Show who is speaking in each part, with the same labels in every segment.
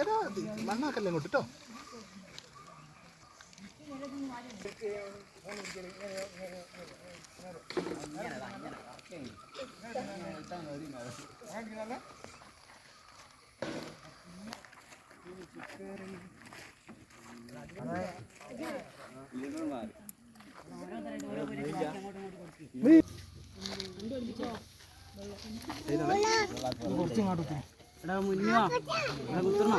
Speaker 1: എടാ മണ്ണാക്കല്ലേ ഇങ്ങോട്ട് കേട്ടോ
Speaker 2: എടാ മുന്നോ എടാ കുത്തണോ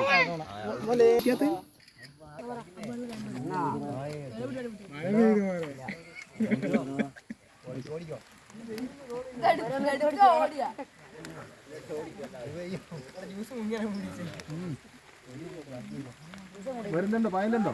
Speaker 1: വരുന്നുണ്ടോ? പായലുണ്ടോ?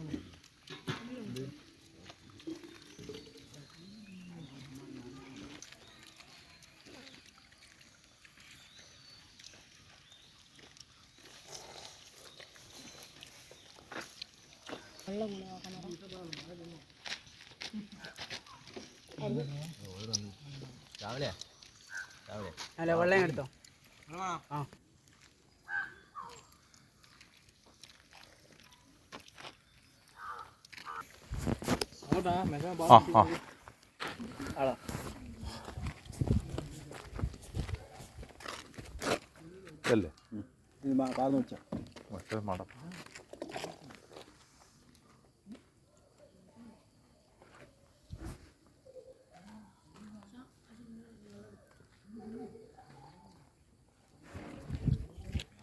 Speaker 2: എടുക്കും അല്ല വെള്ളം എടുത്തോ. ആ.
Speaker 3: ആ ആ.
Speaker 2: ആളോ
Speaker 3: അല്ലേ
Speaker 1: കാർന്ന്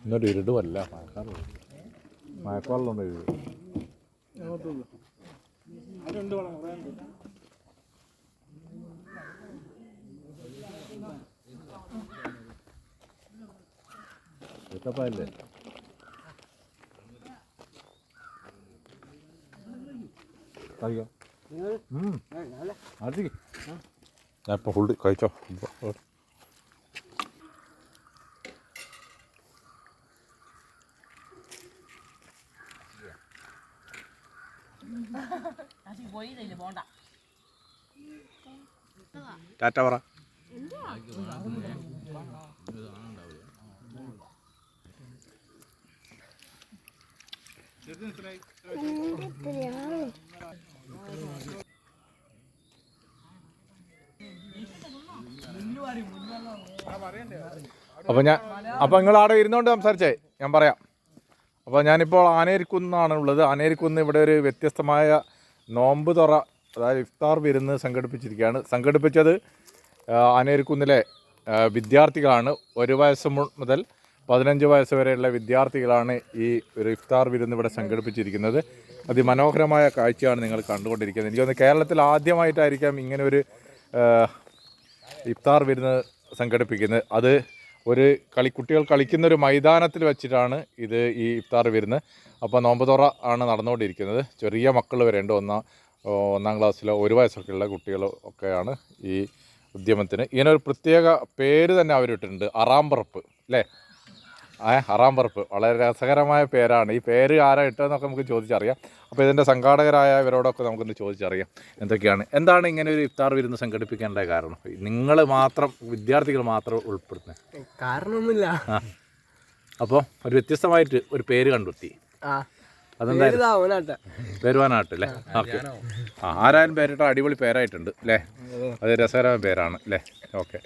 Speaker 3: ഇന്നൊരു ഇരുടുമല്ല മഴക്കാലം മഴക്കാലം ഇരുട് ഇട്ടപ്പല്ലേ കഴിക്കാം. അടുത്തേക്ക് ഞാൻ ഇപ്പോൾ ഫുള്ള് കഴിച്ചോ? ഇപ്പൊ.
Speaker 2: പോണ്ട.
Speaker 3: ടാറ്റ പറ. അപ്പോൾ ഞാൻ അപ്പോൾ നിങ്ങൾ അവിടെ ഇരുന്നുകൊണ്ട് സംസാരിച്ചേ. ഞാൻ പറയാം. അപ്പോൾ ഞാനിപ്പോൾ ആനേരിക്കുന്നാണ് ഉള്ളത് ആനേരിക്കുന്ന് ഇവിടെ ഒരു വ്യത്യസ്തമായ നോമ്പ് തുറ അതായത് ഇഫ്താർ വിരുന്ന് സംഘടിപ്പിച്ചിരിക്കുകയാണ്. സംഘടിപ്പിച്ചത് അനേരിക്കുന്നിലെ വിദ്യാർത്ഥികളാണ്. ഒരു വയസ്സ് മുതൽ പതിനഞ്ച് വയസ്സ് വരെയുള്ള വിദ്യാർത്ഥികളാണ് ഈ ഒരു ഇഫ്താർ വിരുന്ന് ഇവിടെ സംഘടിപ്പിച്ചിരിക്കുന്നത്. അതിമനോഹരമായ കാഴ്ചയാണ് നിങ്ങൾ കണ്ടുകൊണ്ടിരിക്കുന്നത്. എനിക്ക് തോന്നുന്നു കേരളത്തിൽ ആദ്യമായിട്ടായിരിക്കാം ഇങ്ങനെ ഒരു ഇഫ്താർ വിരുന്ന് സംഘടിപ്പിക്കുന്നത്. അത് ഒരു കളി കുട്ടികൾ കളിക്കുന്ന ഒരു മൈതാനത്തിൽ വെച്ചിട്ടാണ് ഇത് ഈ ഇഫ്താർ വരുന്നത്. അപ്പോൾ നോമ്പുതുറ ആണ് നടന്നുകൊണ്ടിരിക്കുന്നത്. ചെറിയ മക്കൾ വരെ ഉണ്ട്. ഒന്നാം ഒന്നാം ക്ലാസ്സിലെ ഒരു വയസ്സൊക്കെയുള്ള കുട്ടികൾ ഒക്കെയാണ് ഈ ഉദ്യമത്തിന്. ഇതിനൊരു പ്രത്യേക പേര് തന്നെ അവരിട്ടിട്ടുണ്ട്. അറാമ്പറപ്പ് അല്ലേ? ഏ അറാമ്പറപ്പ് വളരെ രസകരമായ പേരാണ്. ഈ പേര് ആരാ ഇട്ടതെന്നൊക്കെ നമുക്ക് ചോദിച്ചറിയാം. അപ്പോൾ ഇതിന്റെ സംഘാടകരായ ഇവരോടൊക്കെ നമുക്കൊന്ന് ചോദിച്ചറിയാം. എന്തൊക്കെയാണ്? എന്താണ് ഇങ്ങനെ ഒരു ഇഫ്താർ വിരുന്ന് സംഘടിപ്പിക്കേണ്ട കാരണം? നിങ്ങൾ മാത്രം വിദ്യാർത്ഥികൾ മാത്രം ഉൾപ്പെടുത്തുന്നത്
Speaker 2: കാരണമൊന്നുമില്ല
Speaker 3: അപ്പോൾ ഒരു വ്യത്യസ്തമായിട്ട് ഒരു പേര് കണ്ടെത്തി. പേരുവാനാട്ട് അല്ലേ? ഓക്കെ. ആ ആരായാലും പേരിട്ട അടിപൊളി പേരായിട്ടുണ്ട് അല്ലേ? അത് രസകരമായ പേരാണ് അല്ലേ? ഓക്കെ.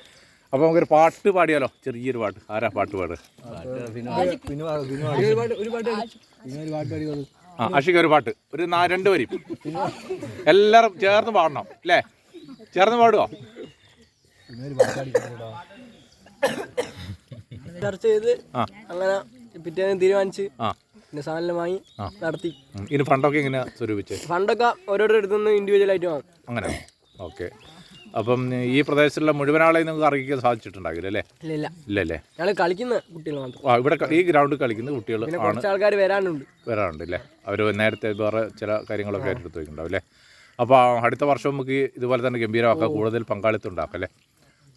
Speaker 3: അപ്പോൾ നമുക്കൊരു പാട്ട് പാടിയാലോ? ചെറിയൊരു പാട്ട്. ആരാ പാട്ട് പാട്? ആ അഷിക ഒരു പാട്ട്. ഒരു രണ്ട് വരി. എല്ലാവരും ചേർന്ന് പാടണം അല്ലേ? ചേർന്ന് പാടുവോ?
Speaker 2: ചർച്ച ചെയ്ത് അങ്ങനെ പിറ്റേന്ന് തീരുമാനിച്ച്
Speaker 3: ആ.
Speaker 2: പിന്നെ സാധനം വാങ്ങി നടത്തി.
Speaker 3: ഇനി ഫണ്ടൊക്കെ എങ്ങനെയാ സ്വരൂപിച്ചത്
Speaker 2: ഫണ്ടൊക്കെ ഓരോരുത്തരുടെ അടുത്തുനിന്ന് ഇൻഡിവിജ്വൽ ആയിട്ട് വാങ്ങും.
Speaker 3: അങ്ങനെ. ഓക്കെ. അപ്പം ഈ പ്രദേശത്തുള്ള മുഴുവൻ ആളെയും നിങ്ങൾക്ക് അറിയിക്കാൻ സാധിച്ചിട്ടുണ്ടാകില്ല അല്ലേ?
Speaker 2: ഇല്ല ഇല്ല
Speaker 3: ഇല്ലല്ലേ?
Speaker 2: ഞങ്ങൾ കളിക്കുന്ന കുട്ടികൾ മാത്രം.
Speaker 3: ആ ഇവിടെ ഈ ഗ്രൗണ്ടിൽ കളിക്കുന്ന കുട്ടികൾ ആണ്
Speaker 2: ആൾക്കാർ വരാനുണ്ട്.
Speaker 3: വരാനുണ്ട് അല്ലേ അവർ നേരത്തെ വേറെ ചില കാര്യങ്ങളൊക്കെ ഏറ്റെടുത്ത് വയ്ക്കുന്നുണ്ടാവും അല്ലേ അപ്പോൾ അടുത്ത വർഷം നമുക്ക് ഇതുപോലെ തന്നെ ഗംഭീരമാക്കാം കൂടുതൽ പങ്കാളിത്തം ഉണ്ടാക്കാം അല്ലേ?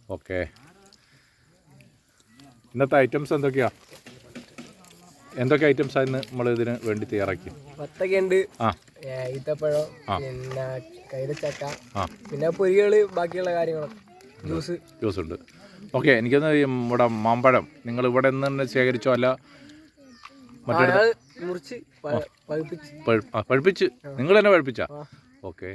Speaker 3: ഓക്കെ. ഇന്നത്തെ ഐറ്റംസ് എന്തൊക്കെയാ? എന്തൊക്കെ ഐറ്റംസ് ആയിരുന്നു നമ്മൾ ഇതിന് വേണ്ടി തയ്യാറാക്കി?
Speaker 2: വത്തക്കയുണ്ട്.
Speaker 3: ആ.
Speaker 2: ഈത്തപ്പഴം. പിന്നെ കൈതച്ചക്ക പിന്നെ പൊരികൾ ബാക്കിയുള്ള കാര്യങ്ങളൊക്കെ ജ്യൂസ്
Speaker 3: ജ്യൂസ്. ഉണ്ട് ഓക്കെ എനിക്കൊന്ന് ഇവിടെ മാമ്പഴം നിങ്ങൾ ഇവിടെ നിന്ന് തന്നെ ശേഖരിച്ചോ? അല്ല മറ്റേ
Speaker 2: മുറിച്ച് പഴുപ്പിച്ച്.
Speaker 3: നിങ്ങൾ തന്നെ പഴുപ്പിച്ചാ. ഓക്കെ.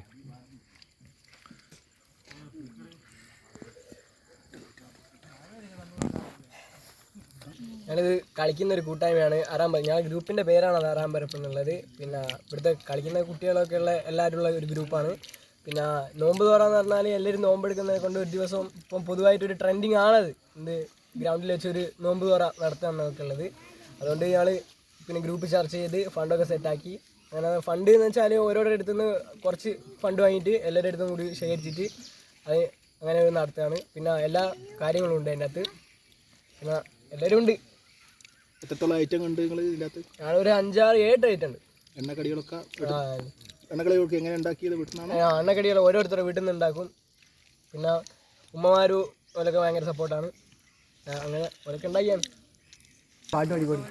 Speaker 2: ഞങ്ങളിത് കളിക്കുന്ന ഒരു കൂട്ടായ്മയാണ് ആറാമ്പരം ഞാൻ ഗ്രൂപ്പിന്റെ പേരാണ് അത് അറാമ്പരപ്പ് എന്നുള്ളത്. പിന്നെ ഇവിടുത്തെ കളിക്കുന്ന കുട്ടികളൊക്കെ ഉള്ള എല്ലാവരും ഉള്ള ഒരു ഗ്രൂപ്പാണ്. പിന്നെ നോമ്പ് തോറാന്ന് പറഞ്ഞാൽ എല്ലാവരും നോമ്പ് എടുക്കുന്നത് കൊണ്ട് ഒരു ദിവസം ഇപ്പം പൊതുവായിട്ടൊരു ട്രെൻഡിങ് ആണത്. എന്ത് ഗ്രൗണ്ടിൽ വെച്ചൊരു നോമ്പ് തോറ നടത്താൻ എന്നൊക്കെ ഉള്ളത്. അതുകൊണ്ട് ഞങ്ങൾ പിന്നെ ഗ്രൂപ്പ് ചർച്ച ചെയ്ത് ഫണ്ടൊക്കെ സെറ്റാക്കി അങ്ങനെ ഫണ്ട് എന്ന് വെച്ചാൽ ഓരോരുടെ അടുത്ത് നിന്ന് കുറച്ച് ഫണ്ട് വാങ്ങിയിട്ട് എല്ലാവരുടെ അടുത്തും കൂടി ശേഖരിച്ചിട്ട് അത് അങ്ങനെ നടത്തുകയാണ്. പിന്നെ എല്ലാ കാര്യങ്ങളും ഉണ്ട് അതിന്റെ അകത്ത്. പിന്നെ എല്ലാവരും ഉണ്ട്.
Speaker 1: എത്രത്തോളം ഐറ്റം കണ്ട് നിങ്ങൾ ഇതിനകത്ത്?
Speaker 2: ഞാനൊരു അഞ്ചാറ് ഏട്ട് ഐറ്റം ഉണ്ട്.
Speaker 1: എണ്ണക്കടികളൊക്കെ
Speaker 2: ആ,
Speaker 1: എണ്ണക്കടികളൊക്കെ എങ്ങനെ ഉണ്ടാക്കിയത് വീട്ടിൽ
Speaker 2: ആ, എണ്ണക്കടികൾ ഓരോരുത്തരുടെ വീട്ടിൽ നിന്ന് ഉണ്ടാക്കും. പിന്നെ ഉമ്മമാരും ഓലൊക്കെ ഭയങ്കര സപ്പോർട്ടാണ് അങ്ങനെ ഓലൊക്കെ ഉണ്ടാക്കിയാണ്. പാട്ട് പാടിക്കോടി